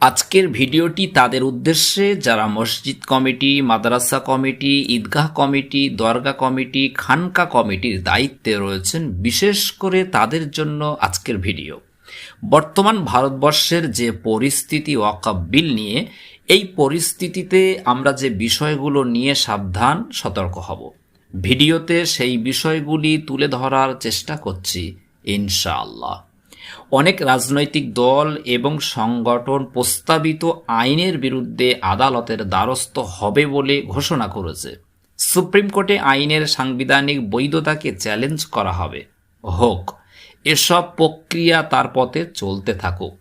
আজকের ভিডিওটি তাদের উদ্দেশ্যে যারা মসজিদ কমিটি, মাদ্রাসা কমিটি, ঈদগাহ কমিটি, দরগা কমিটি, খানকা কমিটির দায়িত্বে রয়েছেন বিশেষ করে তাদের জন্য আজকের ভিডিও। বর্তমান ভারতবর্ষের যে পরিস্থিতি ওয়াকাব বিল নিয়ে, এই পরিস্থিতিতে আমরা যে বিষয়গুলো নিয়ে সাবধান, সতর্ক হব। ভিডিওতে সেই বিষয়গুলি তুলে ধরার চেষ্টা করছি, ইনশাআল্লাহ। অনেক রাজনৈতিক দল এবং সংগঠন প্রস্তাবিত আইনের বিরুদ্ধে আদালতের দ্বারস্থ হবে বলে ঘোষণা করেছে। সুপ্রিম কোর্টে আইনের সাংবিধানিক বৈধতাকে চ্যালেঞ্জ করা হবে। হোক, এসব প্রক্রিয়া তার পথে চলতে থাকুক।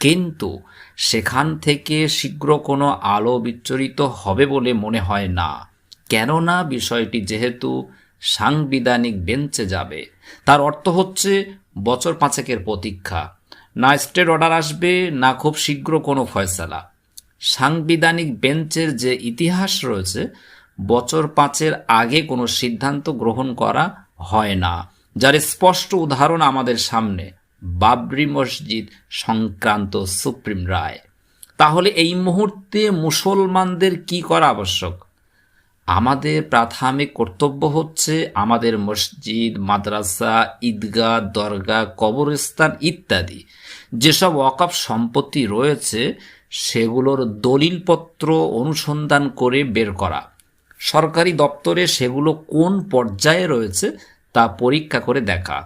কিন্তু সেখান থেকে শীঘ্র কোনো আলো বিচ্ছরিত হবে বলে মনে হয় না। কেননা বিষয়টি যেহেতু সাংবিধানিক বেঞ্চে যাবে, তার অর্থ হচ্ছে বছর পাঁচেকের প্রতীক্ষা। না স্টেট অর্ডার আসবে, না খুব শীঘ্র কোনো ফয়সালা। সাংবিধানিক বেঞ্চের যে ইতিহাস রয়েছে, বছর পাঁচের আগে কোনো সিদ্ধান্ত গ্রহণ করা হয় না। যার স্পষ্ট উদাহরণ আমাদের সামনে, বাবরি মসজিদ সংক্রান্ত সুপ্রিম রায়। তাহলে এই মুহূর্তে মুসলমানদের কি করা আবশ্যক? আমাদের প্রাথমিক কর্তব্য হচ্ছে আমাদের মসজিদ, মাদ্রাসা, ঈদগাহ দরগা কবরস্থান ইত্যাদি। যেসব ওয়াকফ সম্পত্তি রয়েছে, সেগুলোর দলিলপত্র অনুসন্ধান করে বের করা। সরকারি দপ্তরে সেগুলো কোন পর্যায়ে রয়েছে, তা পরীক্ষা করে দেখা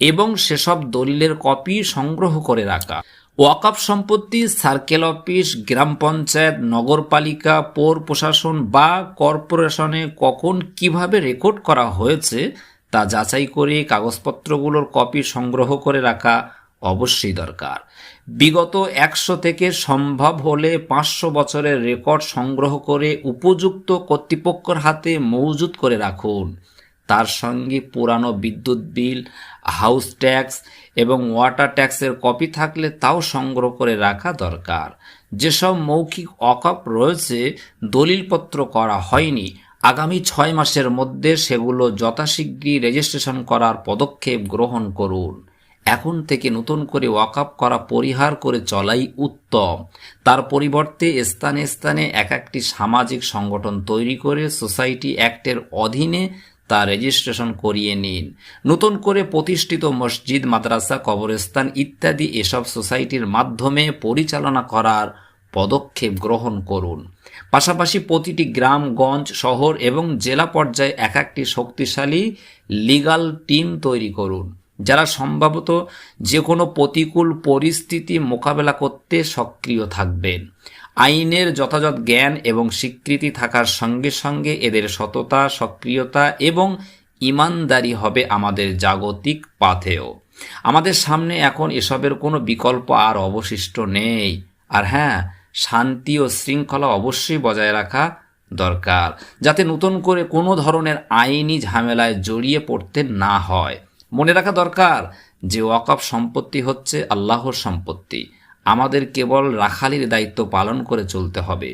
এবং সেসব দলিলের কপি সংগ্রহ করে রাখা। ওয়াকফ সম্পত্তি, সার্কেল অফিস, গ্রাম পঞ্চায়েত, নগরপালিকা, পৌর প্রশাসন বা কর্পোরেশনে কখন কীভাবে রেকর্ড করা হয়েছে তা যাচাই করে কাগজপত্রগুলোর কপি সংগ্রহ করে রাখা অবশ্যই দরকার। বিগত একশো থেকে সম্ভব হলে পাঁচশো বছরের রেকর্ড সংগ্রহ করে উপযুক্ত কর্তৃপক্ষের হাতে মজুত করে রাখুন। তার সঙ্গে পুরানো বিদ্যুৎ বিল, হাউস ট্যাক্স এবং ওয়াটার ট্যাক্সের কপি থাকলে তাও সংগ্রহ করে রাখা দরকার। যেসব মৌখিক অকাপ রয়েছে, দলিলপত্র করা হয়নি। আগামী ছয় মাসের মধ্যে সেগুলো যথাশীঘ্রই রেজিস্ট্রেশন করার পদক্ষেপ গ্রহণ করুন। এখন থেকে নতুন করে ওয়াকআপ করা পরিহার করে চলাই উত্তম। তার পরিবর্তে স্থানে স্থানে এক একটি সামাজিক সংগঠন তৈরি করে সোসাইটি অ্যাক্টের অধীনে তা রেজিস্ট্রেশন করিয়ে নিন। নতুন করে প্রতিষ্ঠিত মসজিদ, মাদ্রাসা, কবরস্থান ইত্যাদি এসব সোসাইটির মাধ্যমে পরিচালনা করার পদক্ষেপ গ্রহণ করুন। পাশাপাশি প্রতিটি গ্রাম, গঞ্জ, শহর এবং জেলা পর্যায়ে এক একটি শক্তিশালী লিগাল টিম তৈরি করুন, যারা সম্ভবত যে কোনো প্রতিকূল পরিস্থিতি মোকাবেলা করতে সক্রিয় থাকবেন। আইনের যথাযথ জ্ঞান এবং স্বীকৃতি থাকার সঙ্গে সঙ্গে এদের সততা, সক্রিয়তা এবং ইমানদারি হবে আমাদের জাগতিক পাথেও আমাদের সামনে এখন এসবের কোনো বিকল্প আর অবশিষ্ট নেই। আর হ্যাঁ শান্তি ও শৃঙ্খলা অবশ্যই বজায় রাখা দরকার, যাতে নতুন করে কোনো ধরনের আইনি ঝামেলায় জড়িয়ে পড়তে না হয়। মনে রাখা দরকার, যে ওয়াকফ সম্পত্তি হচ্ছে আল্লাহর সম্পত্তি। আমাদের কেবল রাখালির দায়িত্ব পালন করে চলতে হবে,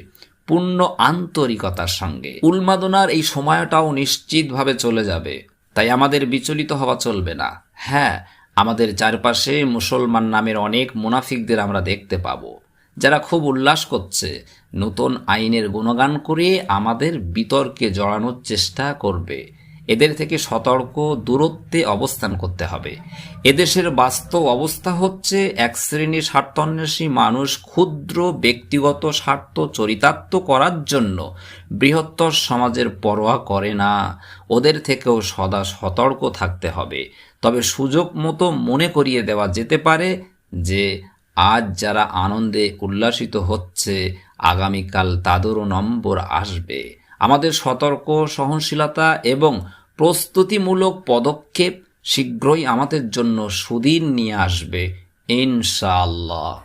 পূর্ণ আন্তরিকতার সঙ্গে। উন্মাদনার এই সময়টাও নিশ্চিতভাবে চলে যাবে। তাই আমাদের বিচলিত হওয়া চলবে না। হ্যাঁ আমাদের চারপাশে মুসলমান নামের অনেক মুনাফিকদের আমরা দেখতে পাবো, যারা খুব উল্লাস করছে, নতুন আইনের গুণগান করে আমাদের বিতর্কে জড়ানোর চেষ্টা করবে। এদের থেকে সতর্ক, দূরত্বে অবস্থান করতে হবে। এদেশের বাস্তব অবস্থা হচ্ছে, এক শ্রেণির স্বার্থন্বেষী মানুষ ক্ষুদ্র, ব্যক্তিগত স্বার্থ চরিতার্থ করার জন্য বৃহত্তর সমাজের পরোয়া করে না। ওদের থেকেও সদা সতর্ক থাকতে হবে। তবে সুযোগ মতো মনে করিয়ে দেওয়া যেতে পারে যে, আজ যারা আনন্দে উল্লাসিত হচ্ছে, আগামীকাল তাদেরও নম্বর আসবে। আমাদের সতর্ক সহনশীলতা এবং প্রস্তুতিমূলক পদক্ষেপ শীঘ্রই আমাদের জন্য সুদিন নিয়ে আসবে ইনশাআল্লাহ।